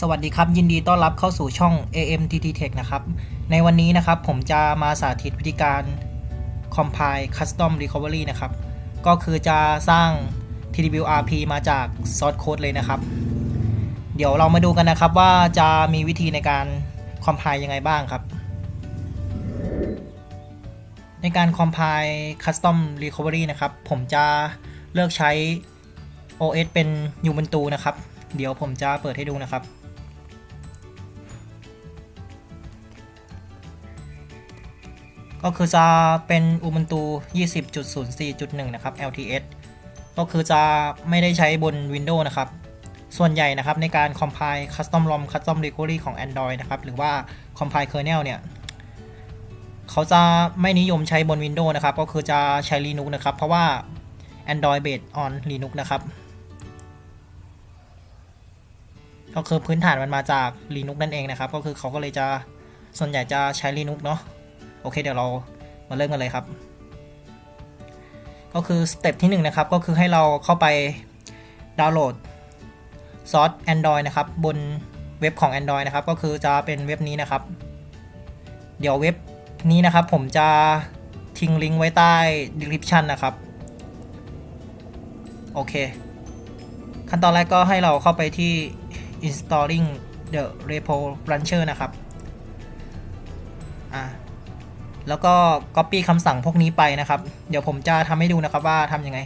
สวัสดีครับ ยินดีต้อนรับเข้าสู่ช่อง AMTT Tech นะครับ ในวันนี้นะครับผมจะมาสาธิตวิธีการ compile custom recovery นะครับ ก็คือจะสร้าง TWRP มาจาก source code เลยนะครับ เดี๋ยวเรามาดูกันนะครับว่าจะมีวิธีในการ compile ยังไงบ้างครับ ในการ compile custom recovery นะครับ ผมจะเลือกใช้ OS เป็น Ubuntu นะครับ เดี๋ยวผมจะเปิดให้ดูนะครับ ก็คือจะเป็น Ubuntu 20.04.1 นะครับ LTS ก็คือจะไม่ได้ใช้บน Windows นะครับ ส่วนใหญ่นะครับในการ compile custom ROM custom recovery ของ Android นะครับ หรือว่า compile kernel เนี่ย เขาจะไม่นิยมใช้บน Windows นะครับ ก็คือจะใช้ Linux นะครับ เพราะว่า Android based on Linux นะครับ ก็คือพื้นฐานมันมาจาก Linux นั่นเองนะครับ ก็คือเขาก็เลยจะส่วนใหญ่จะใช้ Linux เนาะ โอเคเดี๋ยวเรามาเริ่มกันเลยครับ ก็คือสเต็ปที่1นงนะครับ ก็คือให้เราเข้าไปดาวน์โหลดซอส Android นะครับ บนเว็บของ Android นะครับ ก็คือจะเป็นเว็บนี้นะครับ เดี๋ยวเว็บนี้นะครับ ผมจะทิ้งลิงก์ไว้ใต้ description นะครับ โอเค ขั้นตอนแรกก็ให้เราเข้าไปที่ installing the repo launcher นะครับ อ่า แล้วก็ copy คำสั่งพวกนี้ไปนะครับ เดี๋ยวผมจะทำให้ดูนะครับว่าทำยังไง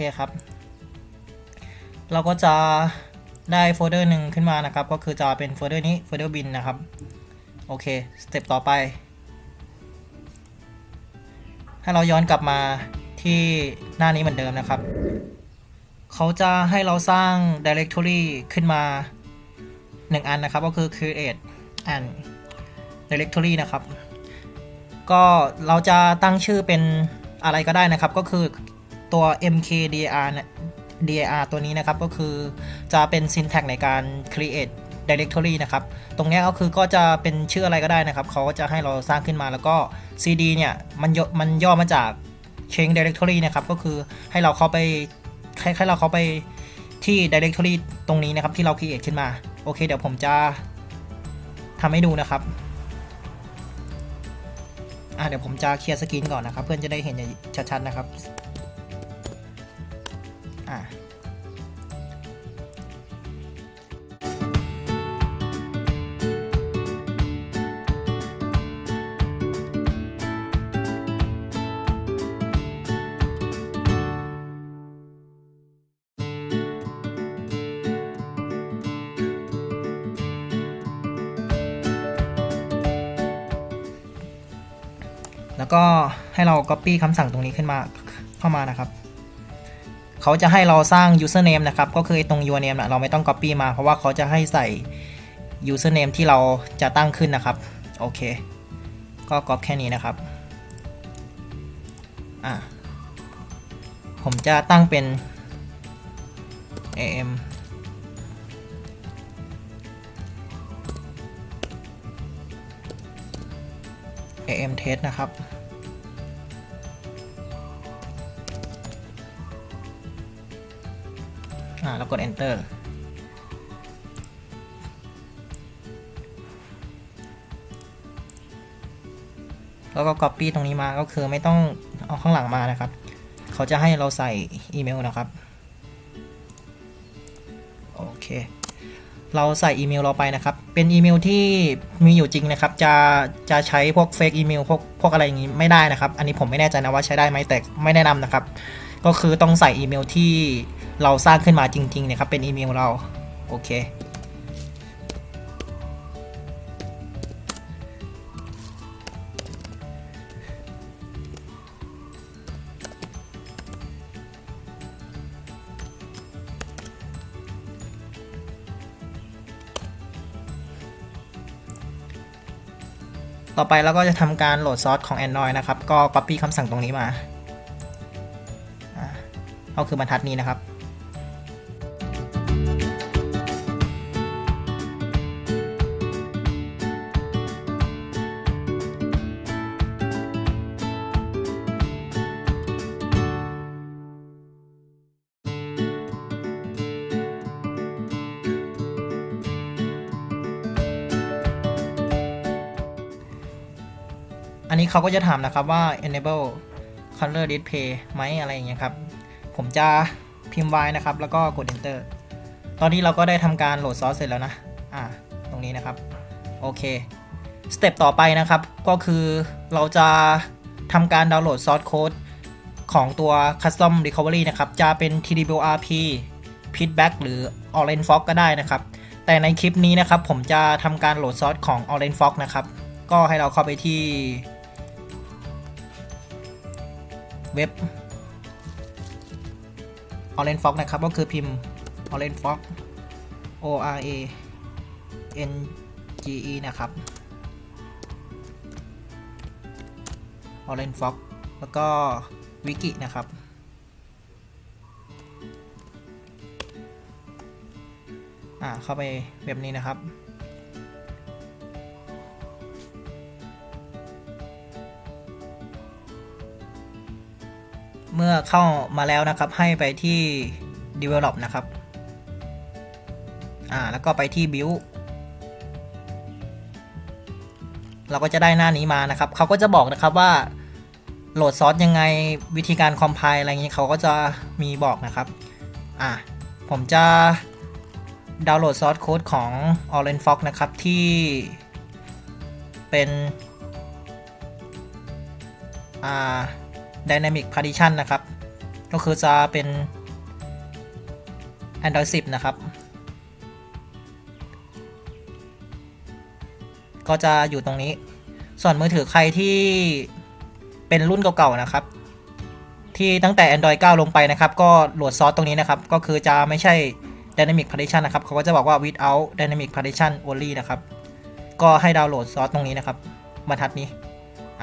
เคครับ เราก็จะได้โฟลเดอร์หนึ่งขึ้นมานะครับ ก็คือจะเป็นโฟลเดอร์นี้โฟลเดอร์บินนะครับ โอเค สเต็ปต่อไป ให้เราย้อนกลับมาที่หน้านี้เหมือนเดิมนะครับ เขาจะให้เราสร้าง directory ขึ้นมา 1 อันนะครับ ก็คือ create and directory นะครับ ก็เราจะตั้งชื่อเป็นอะไรก็ได้นะครับ ก็คือ ตัว mkdir นี่ dir ตัวนี้นะครับก็คือจะเป็น syntax ในการ create directory นะครับ ตรงนี้ก็คือก็จะเป็นชื่ออะไรก็ได้นะครับ เขาก็จะให้เราสร้างขึ้นมาแล้วก็ cd เนี่ยมันย่อมันย่อมาจาก change directory นะครับ ก็คือให้เราเข้าไปให้ให้เราเข้าไปที่ directory ตรงนี้นะครับที่เรา create ขึ้นมา โอเค เดี๋ยวผมจะทำให้ดูนะครับอะเดี๋ยวผมจะเคลียร์สกรีนก่อนนะครับ เพื่อนจะได้เห็นชัดๆนะครับ อะแล้วก็ให้เรา copy คำสั่งตรงนี้ขึ้นมาเข้ามานะครับ เขาจะให้เราสร้าง username นะครับ ก็คือตรง username นะเราไม่ต้อง copy มา เพราะว่าเขาจะให้ใส่ username ที่เราจะตั้งขึ้นนะครับ โอเค ก็ก๊อปแค่นี้นะครับ อะ ผมจะตั้งเป็น am am test นะครับ อ่าแล้วกด enter แล้วก็ copy ตรงนี้มาก็คือไม่ต้องเอาข้างหลังมานะครับ เขาจะให้เราใส่อีเมลนะครับ โอเค เราใส่อีเมลเราไปนะครับ เป็นอีเมลที่มีอยู่จริงนะครับ จะจะใช้พวกเฟกอีเมลพวกพวกอะไรอย่างนี้ไม่ได้นะครับ อันนี้ผมไม่แน่ใจนะว่าใช้ได้ไหมแต่ไม่แนะนำนะครับ ก็คือต้องใส่อีเมลที่เราสร้างขึ้นมาจริงๆเนี่ยครับเป็นอีเมลเราโอเคต่อไปเราก็จะทำการโหลดซอสของ Android นะครับ ก็ Copy คำสั่งตรงนี้มาอ่า ก็คือบรรทัดนี้นะครับ อันนี้เขาก็จะถามนะครับว่า enable color display ไหมอะไรอย่างเงี้ยครับ ผมจะพิมพ์ไว้นะครับ แล้วก็กด enter ตอนนี้เราก็ได้ทำการโหลดซอสเสร็จแล้วนะ อ่า ตรงนี้นะครับ โอเค สเต็ปต่อไปนะครับ ก็คือเราจะทำการดาวน์โหลดซอสโค้ดของตัว custom recovery นะครับ จะเป็น TWRP feedback หรือ Orange Fox ก็ได้นะครับ แต่ในคลิปนี้นะครับ ผมจะทำการโหลดซอสของ Orange Fox นะครับ ก็ให้เราเข้าไปที่เว็บ Orange Fox นะครับ ก็คือพิมพ์ Orange Fox O R A N G E นะครับ Orange Fox แล้วก็วิกินะครับ อ่าเข้าไปแบบนี้นะครับ มื่อเข้ามาแล้วนะครับ ให้ไปที่ develop นะครับ อ่า แล้วก็ไปที่ build เราก็จะได้หน้านี้มานะครับ เขาก็จะบอกนะครับว่าโหลดซอสยังไงวิธีการคอมไพล์อะไรเงี้ยเขาก็จะมีบอกนะครับ อ่าผมจะดาวน์โหลดซอสโค้ดของ Orange Fox นะครับที่เป็น อ่า Dynamic Partition นะครับ ก็คือจะเป็น Android 10 นะครับ ก็จะอยู่ตรงนี้ ส่วนมือถือใครที่เป็นรุ่นเก่าๆนะครับ ที่ตั้งแต่ Android 9 ลงไปนะครับ ก็โหลดซอสตรงนี้นะครับ ก็คือจะไม่ใช่ Dynamic Partition นะครับ เขาก็จะบอกว่า without Dynamic Partition only นะครับ ก็ให้ดาวน์โหลดซอสตรงนี้นะครับบรรทัดนี้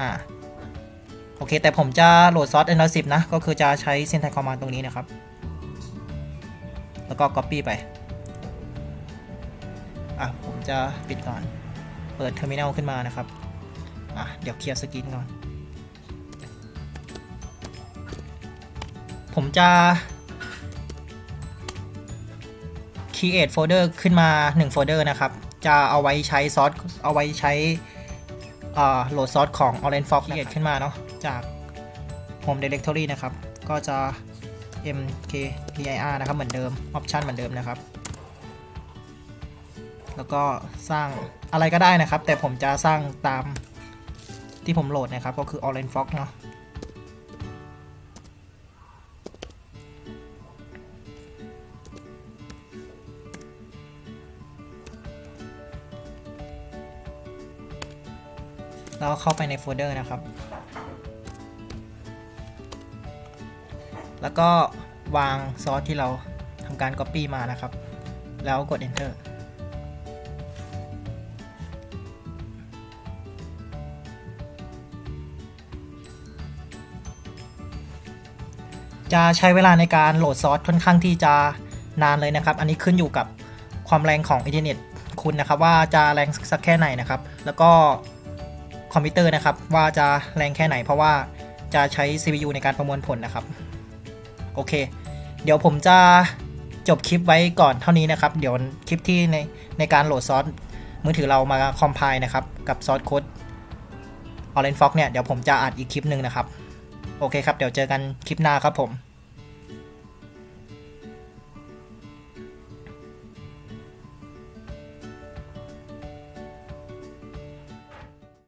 อ่า โอเค แต่ผมจะโหลดซอส Android 10 นะ ก็คือจะใช้ syntax command ตรงนี้นะครับ แล้วก็ copy ไป อะ ผมจะปิดก่อน เปิด terminal ขึ้นมานะครับ อะ เดี๋ยวเคลียร์สกรีนก่อน ผมจะ create folder ขึ้นมา 1 folder นะครับ จะเอาไว้ใช้ซอส เอาไว้ใช้โหลดซอสของ Orange Fox create ขึ้นมาเนาะ จาก Home Directory นะครับ ก็จะ mkdir นะครับเหมือนเดิม option เหมือนเดิมนะครับ แล้วก็สร้างอะไรก็ได้นะครับ แต่ผมจะสร้างตามที่ผมโหลดนะครับ ก็คือ Orange Fox เนาะแล้วเข้าไปในโฟลเดอร์นะครับ แล้วก็วางซอสที่เราทำการ Copy มานะครับ แล้วกด Enter จะใช้เวลาในการโหลดซอสค่อนข้างที่จะนานเลยนะครับ อันนี้ขึ้นอยู่กับความแรงของอินเทอร์เน็ตคุณนะครับว่าจะแรงสักแค่ไหนนะครับ แล้วก็คอมพิวเตอร์นะครับว่าจะแรงแค่ไหนเพราะว่าจะใช้ CPU ในการประมวลผลนะครับ โอเค เดี๋ยวผมจะจบคลิปไว้ก่อนเท่านี้นะครับ เดี๋ยวคลิปที่ในในการโหลดซอสมือถือเรามาคอมไพล์นะครับ กับซอสโค้ด Orange Fox เนี่ย เดี๋ยวผมจะอัดอีกคลิปหนึ่งนะครับ โอเคครับ เดี๋ยวเจอกันคลิปหน้าครับผม